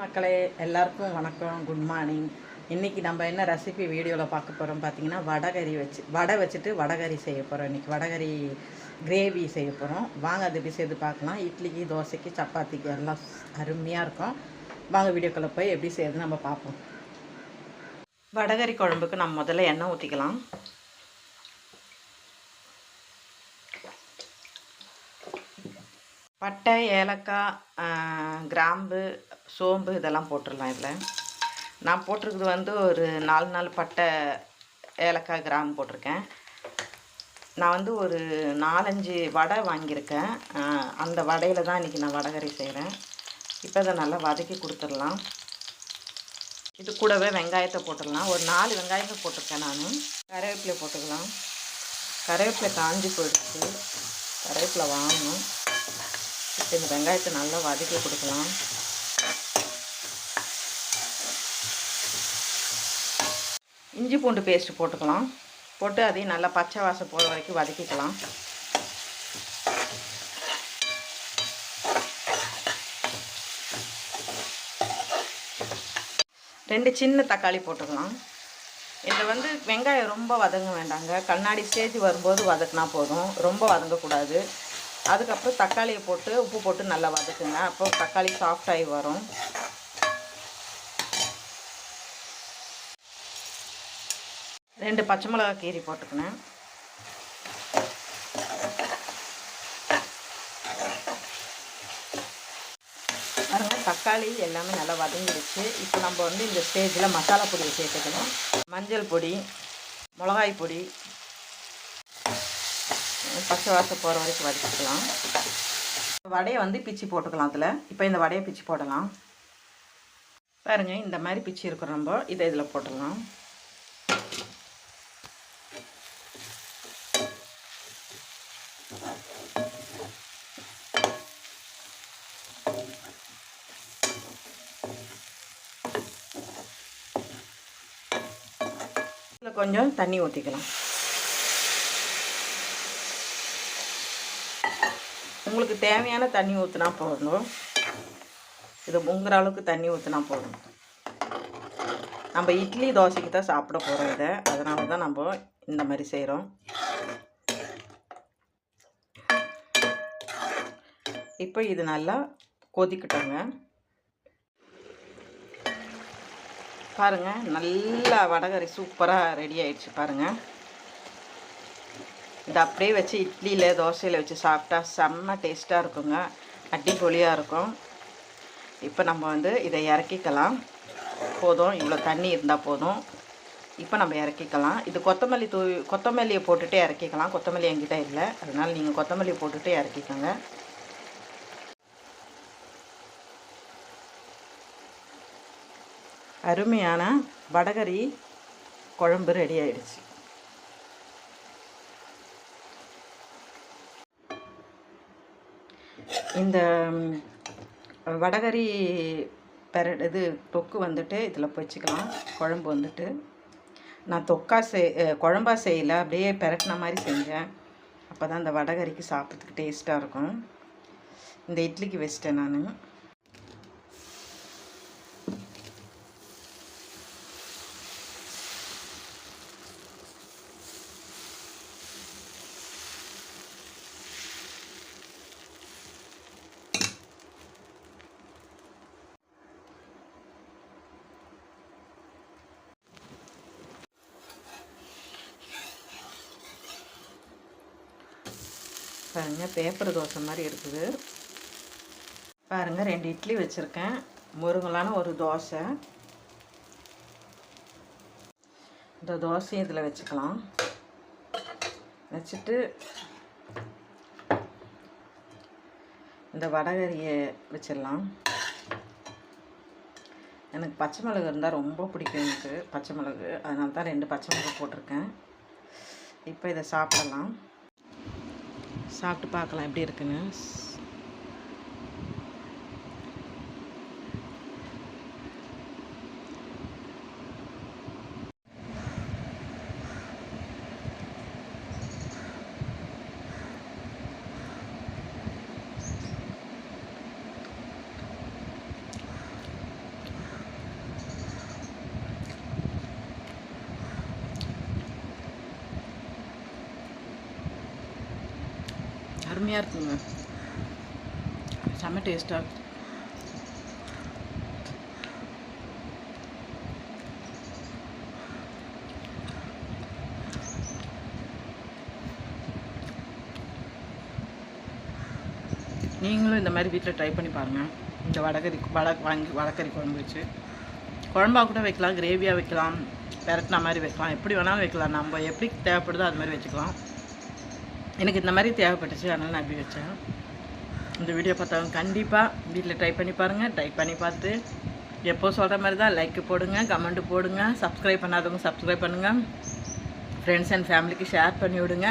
மக்களே எல்லாருக்கும் வணக்கம் குட் மார்னிங் இன்றைக்கி நம்ம என்ன ரெசிபி வீடியோவில் பார்க்க போகிறோம் பார்த்தீங்கன்னா வடகறி வச்சு வடை வச்சுட்டு வடகறி செய்ய போகிறோம் இன்றைக்கி வடகறி கிரேவி செய்ய போகிறோம் வாங்க அது எப்படி செய்து பார்க்கலாம். இட்லிக்கு தோசைக்கு சப்பாத்திக்கு எல்லாம் அருமையாக இருக்கும். வாங்க வீடியோக்குள்ளே போய் எப்படி செய்யறது நம்ம பார்ப்போம். வடகறி குழம்புக்கு நம்ம முதல்ல எண்ணெய் ஊற்றிக்கலாம் பட்டை ஏலக்காய் கிராம்பு சோம்பு இதெல்லாம் போட்டுடலாம் இதில். நான் போட்டிருக்குது வந்து ஒரு நாலு நாலு பட்டை ஏலக்காய் கிராம்பு போட்டிருக்கேன். நான் வந்து ஒரு நாலஞ்சு வடை வாங்கியிருக்கேன். அந்த வடையில் தான் இன்றைக்கி நான் வடகறி செய்கிறேன். இப்போ இதை நல்லா வதக்கி கொடுத்துடலாம். இது கூடவே வெங்காயத்தை போட்டுடலாம். ஒரு நாலு வெங்காயத்தை போட்டிருக்கேன் நான். கருவேப்பிலை போட்டுக்கலாம். கருவேப்பிலை காஞ்சி போயிடுச்சு. கருவேப்பிலை வாங்கணும். இந்த வெங்காயத்தை நல்லா வதக்கி கொடுக்கலாம். இஞ்சி பூண்டு பேஸ்ட் போட்டுக்கலாம். போட்டு அதையும் நல்லா பச்சை வாசம் போகிற வரைக்கும் வதக்கிக்கலாம். ரெண்டு சின்ன தக்காளி போட்டுக்கலாம். இதில் வந்து வெங்காயம் ரொம்ப வதங்க வேண்டாங்க. கண்ணாடி ஸ்டேஜ் வரும்போது வதக்கினா போதும். ரொம்ப வதங்கக்கூடாது. அதுக்கப்புறம் தக்காளியை போட்டு உப்பு போட்டு நல்லா வதக்குங்க. அப்போ தக்காளி சாஃப்டாகி வரும். ரெண்டு பச்சை மிளகா கீரி போட்டுக்கினேன் பாருங்க தக்காளி எல்லாமே நல்லா வதங்கிடுச்சு. இப்போ நம்ம வந்து இந்த ஸ்டேஜில் மசாலா பொடியை சேர்த்துக்கணும். மஞ்சள் பொடி மிளகாய் பொடி பச்சை வாசம் போகிற வரைக்கும் வதக்கிக்கலாம். வடையை வந்து பிச்சு போட்டுக்கலாம் அதில். இப்போ இந்த வடையை பிச்சு போடலாம். பாருங்க இந்த மாதிரி பிச்சு இருக்கிற நம்ம இதை இதில் போட்டுடலாம். கொஞ்சம் தண்ணி ஊற்றிக்கலாம் உங்களுக்கு தேவையான தண்ணி ஊற்றினா போதும். இது முங்குற அளவுக்கு தண்ணி ஊற்றினா போதும். நம்ம இட்லி தோசைக்கு தான் சாப்பிட போகிறோம் இதை. அதனால தான் நம்ம இந்த மாதிரி செய்கிறோம் இப்போ இது நல்லா கொதிக்கிட்டோங்க. பாருங்கள் நல்லா வடகறி சூப்பராக ரெடி ஆயிடுச்சு பாருங்கள் இதை அப்படியே வச்சு இட்லியில் தோசையில் வச்சு சாப்பிட்டா செம்ம டேஸ்ட்டாக இருக்குங்க. அடிப்பொலியாக இருக்கும். இப்போ நம்ம வந்து இதை இறக்கிக்கலாம். போதும். இவ்வளோ தண்ணி இருந்தால் போதும். இப்போ நம்ம இறக்கிக்கலாம். இது கொத்தமல்லி தூவி கொத்தமல்லியை போட்டுகிட்டே இறக்கிக்கலாம். கொத்தமல்லி என்கிட்ட இல்லை. அதனால் நீங்கள் கொத்தமல்லி போட்டுகிட்டே இறக்கிக்கோங்க. அருமையான வடகரி குழம்பு ரெடி ஆயிடுச்சு. இந்த வடகறி வடகரி பெர இது தொக்கு வந்துட்டு இதில் வச்சுக்கலாம் குழம்பு வந்துட்டு. நான் தொக்கா செய் குழம்பா செய்யலை. அப்படியே பெரட்டின மாதிரி செஞ்சேன். அப்போ தான் அந்த வடகரிக்கு சாப்பிட்றதுக்கு டேஸ்ட்டாக இருக்கும். இந்த இட்லிக்கு வச்சிட்டேன் நான். பாருங்க பேப்பர் தோசை மாதிரி இருக்குது. பாருங்க ரெண்டு இட்லி வச்சுருக்கேன். முருங்கலான ஒரு தோசை. இந்த தோசையும் இதில் வச்சுக்கலாம். வச்சுட்டு இந்த வடகரியை வச்சிடலாம். எனக்கு பச்சை மிளகு இருந்தால் ரொம்ப பிடிக்கும் எனக்கு பச்சை மிளகு. அதனால தான் ரெண்டு பச்சை மிளகு போட்டிருக்கேன். இப்போ இதை சாப்பிடலாம். சாப்பிட்டு பார்க்கலாம் எப்படி இருக்குன்னு. செம்மையாக இருக்குங்க. செம்ம டேஸ்ட்டாக நீங்களும் இந்த மாதிரி வீட்டில் ட்ரை பண்ணி பாருங்கள் இந்த வடகறி வட வாங்கி வடக்கறி குழம்பு வச்சு. குழம்பா கூட வைக்கலாம் கிரேவியாக வைக்கலாம் பெரட்டின மாதிரி வைக்கலாம். எப்படி வேணாலும் வைக்கலாம். நம்ம எப்படி தேவைப்படுதோ அது மாதிரி வச்சுக்கலாம். எனக்கு இந்த மாதிரி தேவைப்பட்டுச்சு அதனால் நான் அப்படி வச்சேன். இந்த வீடியோ பார்த்தவங்க கண்டிப்பாக வீட்டில் ட்ரை பண்ணி பாருங்கள் ட்ரை பண்ணி பார்த்து எப்போ சொல்கிற மாதிரி தான் லைக்கு போடுங்க கமெண்ட்டு போடுங்க சப்ஸ்கிரைப் பண்ணாதவங்க சப்ஸ்கிரைப் பண்ணுங்கள் ஃப்ரெண்ட்ஸ் அண்ட் ஃபேமிலிக்கு ஷேர் பண்ணி விடுங்க.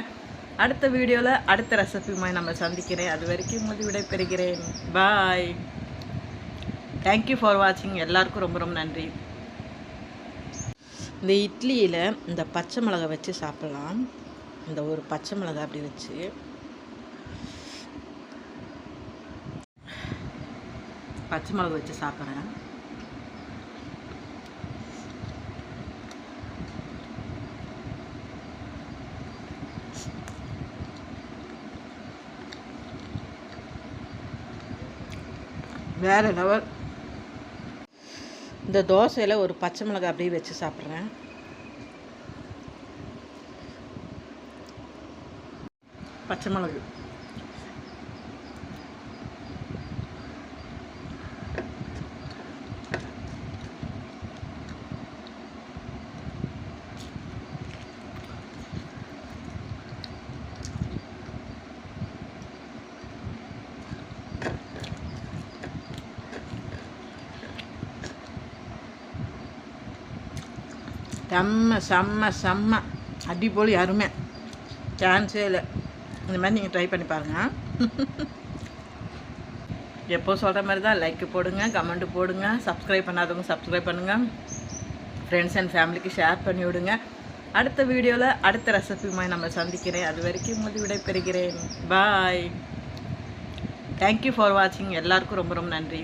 அடுத்த வீடியோவில் அடுத்த ரெசிபியுமாய் நம்ம சந்திக்கிறேன். அது வரைக்கும் உங்களுக்கு விடைபெறுகிறேன் பாய் தேங்க்யூ ஃபார் வாட்சிங் எல்லாருக்கும் ரொம்ப ரொம்ப நன்றி. இந்த இட்லியில் இந்த பச்சை மிளகா வச்சு சாப்பிட்லாம். இந்த ஒரு பச்சை மிளகா அப்படி வச்சு. பச்சை மிளகா வச்சு சாப்பிட்றேன். வேறு லெவல். இந்த தோசையில் ஒரு பச்சை மிளகாய் அப்படியே வச்சு சாப்பிட்றேன். பச்சை மிளகு செம்ம செம்ம செம்ம. அடிப்பொலி அருமை. சான்ஸே இல்லை. இந்த மாதிரி நீங்கள் ட்ரை பண்ணி பாருங்கள் எப்போ சொல்கிற மாதிரி தான் லைக்கு போடுங்க கமெண்ட்டு போடுங்க சப்ஸ்கிரைப் பண்ணாதவங்க சப்ஸ்கிரைப் பண்ணுங்கள் ஃப்ரெண்ட்ஸ் அண்ட் ஃபேமிலிக்கு ஷேர் பண்ணி விடுங்க. அடுத்த வீடியோவில் அடுத்த ரெசிபியுமாய் நம்ம சந்திக்கிறேன். அது வரைக்கும் உங்களுக்கு விடைபெறுகிறேன். பாய் தேங்க்யூ ஃபார் வாட்சிங் எல்லாருக்கும் ரொம்ப ரொம்ப நன்றி.